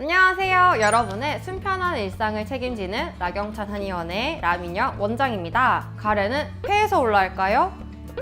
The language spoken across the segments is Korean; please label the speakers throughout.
Speaker 1: 안녕하세요. 여러분의 순편한 일상을 책임지는 라경찬 한의원의 라민영 원장입니다. 가래는 폐에서 올라갈까요?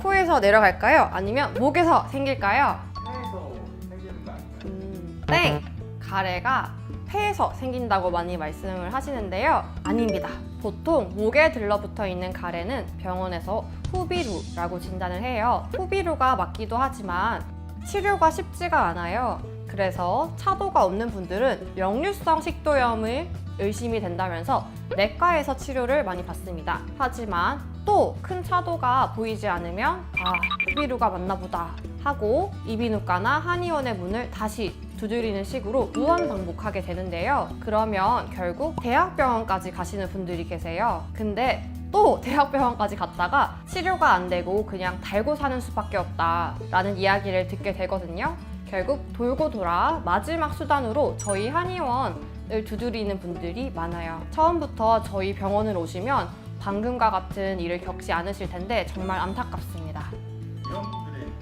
Speaker 1: 코에서 내려갈까요? 아니면 목에서 생길까요?
Speaker 2: 폐에서 생기는 거 아닌가요?
Speaker 1: 음, 땡! 가래가 폐에서 생긴다고 많이 말씀을 하시는데요. 아닙니다. 보통 목에 들러붙어 있는 가래는 병원에서 후비루라고 진단을 해요. 후비루가 맞기도 하지만 치료가 쉽지가 않아요. 그래서 차도가 없는 분들은 역류성 식도염을 의심이 된다면서 내과에서 치료를 많이 받습니다. 하지만 또 큰 차도가 보이지 않으면 아, 후비루가 맞나 보다 하고 이비인후과나 한의원의 문을 다시 두드리는 식으로 무한 반복하게 되는데요. 그러면 결국 대학병원까지 가시는 분들이 계세요. 근데 또 대학병원까지 갔다가 치료가 안 되고 그냥 달고 사는 수밖에 없다라는 이야기를 듣게 되거든요. 결국 돌고 돌아 마지막 수단으로 저희 한의원을 두드리는 분들이 많아요. 처음부터 저희 병원을 오시면 방금과 같은 일을 겪지 않으실 텐데 정말 안타깝습니다.
Speaker 2: 이런 분들이?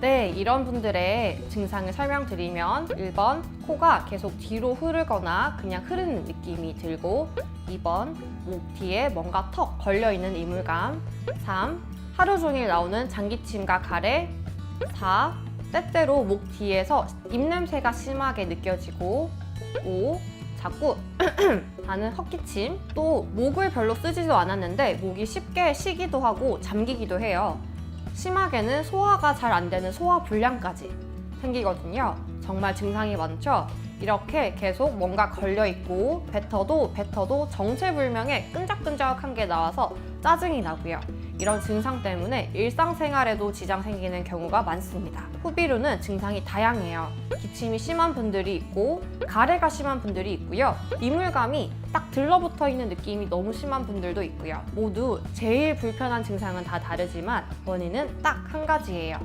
Speaker 1: 네, 이런 분들의 증상을 설명드리면 1번 코가 계속 뒤로 흐르거나 그냥 흐르는 느낌이 들고 2번 목 뒤에 뭔가 턱 걸려 있는 이물감 3. 하루 종일 나오는 장기침과 가래 4. 때때로 목 뒤에서 입냄새가 심하게 느껴지고 5. 자꾸 하는 헛기침 또 목을 별로 쓰지도 않았는데 목이 쉽게 쉬기도 하고 잠기기도 해요 심하게는 소화가 잘 안 되는 소화 불량까지 생기거든요. 정말 증상이 많죠? 이렇게 계속 뭔가 걸려 있고 뱉어도 뱉어도 정체불명의 끈적끈적한 게 나와서 짜증이 나고요. 이런 증상 때문에 일상생활에도 지장 생기는 경우가 많습니다. 후비루는 증상이 다양해요. 기침이 심한 분들이 있고 가래가 심한 분들이 있고요. 이물감이 딱 들러붙어 있는 느낌이 너무 심한 분들도 있고요. 모두 제일 불편한 증상은 다 다르지만 원인은 딱 한 가지예요.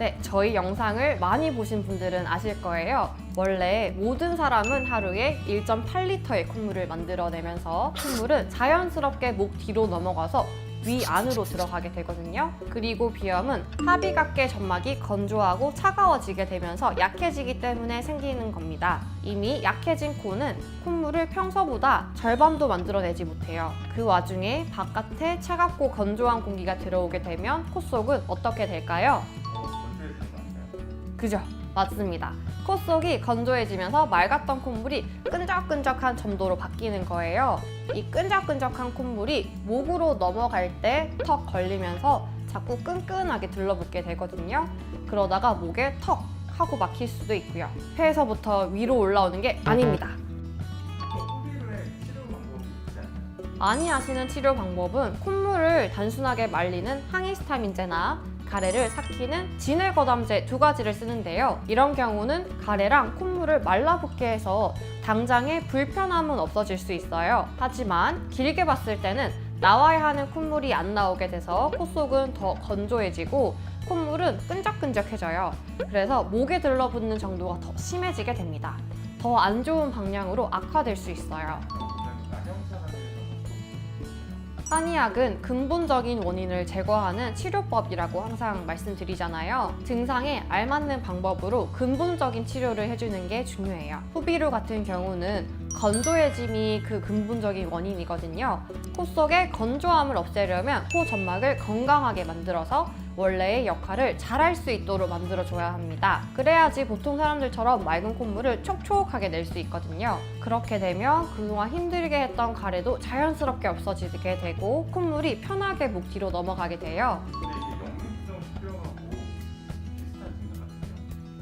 Speaker 1: 네, 저희 영상을 많이 보신 분들은 아실 거예요. 원래 모든 사람은 하루에 1.8리터의 콧물을 만들어내면서 콧물은 자연스럽게 목 뒤로 넘어가서 위 안으로 들어가게 되거든요. 그리고 비염은 하비각계 점막이 건조하고 차가워지게 되면서 약해지기 때문에 생기는 겁니다. 이미 약해진 코는 콧물을 평소보다 절반도 만들어내지 못해요. 그 와중에 바깥에 차갑고 건조한 공기가 들어오게 되면 코 속은 어떻게 될까요? 그죠? 맞습니다. 코 속이 건조해지면서 맑았던 콧물이 끈적끈적한 점도로 바뀌는 거예요. 이 끈적끈적한 콧물이 목으로 넘어갈 때 턱 걸리면서 자꾸 끈끈하게 들러붙게 되거든요. 그러다가 목에 턱 하고 막힐 수도 있고요. 폐에서부터 위로 올라오는 게 아닙니다. 많이 하시는 치료 방법은 콧물을 단순하게 말리는 항히스타민제나 가래를 삭히는 진해 거담제 두 가지를 쓰는데요. 이런 경우는 가래랑 콧물을 말라붙게 해서 당장의 불편함은 없어질 수 있어요. 하지만 길게 봤을 때는 나와야 하는 콧물이 안 나오게 돼서 코 속은 더 건조해지고 콧물은 끈적끈적해져요. 그래서 목에 들러붙는 정도가 더 심해지게 됩니다. 더 안 좋은 방향으로 악화될 수 있어요. 한의학은 근본적인 원인을 제거하는 치료법이라고 항상 말씀드리잖아요. 증상에 알맞는 방법으로 근본적인 치료를 해주는 게 중요해요. 후비루 같은 경우는 건조해짐이 그 근본적인 원인이거든요. 코 속의 건조함을 없애려면 코 점막을 건강하게 만들어서 원래의 역할을 잘 할 수 있도록 만들어줘야 합니다. 그래야지 보통 사람들처럼 맑은 콧물을 촉촉하게 낼 수 있거든요. 그렇게 되면 그동안 힘들게 했던 가래도 자연스럽게 없어지게 되고 콧물이 편하게 목 뒤로 넘어가게
Speaker 2: 돼요.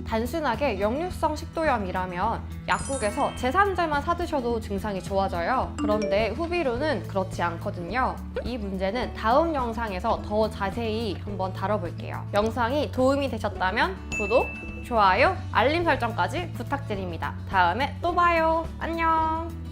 Speaker 1: 단순하게 역류성 식도염이라면 약국에서 제산제만 사드셔도 증상이 좋아져요. 그런데 후비루는 그렇지 않거든요. 이 문제는 다음 영상에서 더 자세히 한번 다뤄볼게요. 영상이 도움이 되셨다면 구독, 좋아요, 알림 설정까지 부탁드립니다. 다음에 또 봐요. 안녕.